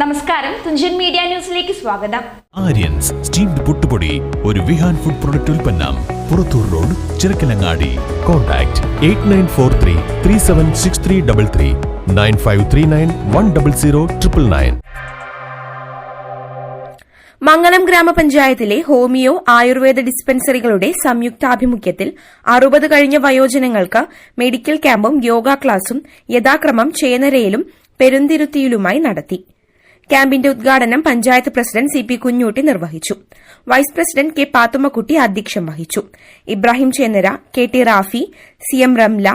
നമസ്കാരം. തുഞ്ചൻ മീഡിയ ന്യൂസിലേക്ക് സ്വാഗതം. ആര്യൻസ് സ്റ്റീംഡ് പുട്ടുപൊടി ഒരു വിഹാൻ ഫുഡ് പ്രൊഡക്റ്റ് ഉൽപ്പന്നം Purathur road Chirakkalangadi. Contact eight nine four three three seven six three double three nine five three nine one double zero triple nine. Mangalam ഗ്രാമപഞ്ചായത്തിലെ homeo Ayurveda ഡിസ്പെൻസറികളുടെ സംയുക്താഭിമുഖ്യത്തിൽ അറുപത് കഴിഞ്ഞ വയോജനങ്ങൾക്ക് medical ക്യാമ്പും യോഗ ക്ലാസും യഥാക്രമം ചേനരയിലും പെരുന്തിരുത്തിയിലുമായി നടത്തി. ക്യാമ്പിന്റെ ഉദ്ഘാടനം panchayat president C P Kunhutty നിർവഹിച്ചു. വൈസ് പ്രസിഡന്റ് കെ പാത്തുമ്മക്കുട്ടി അധ്യക്ഷം വഹിച്ചു. Ibrahim Chennara K T Rafi C M Ramla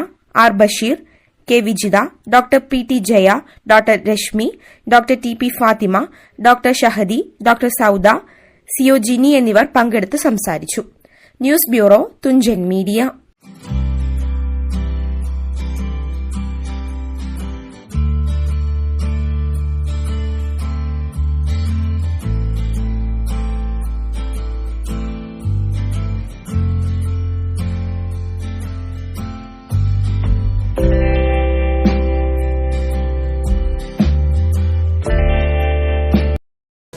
R Basheer K Vijitha doctor P T Jaya doctor Reshmi doctor T P Fathima doctor Shahadi doctor Sauda CO Jini എന്നിവർ പങ്കെടുത്ത് സംസാരിച്ചു. News bureau Thunchan media.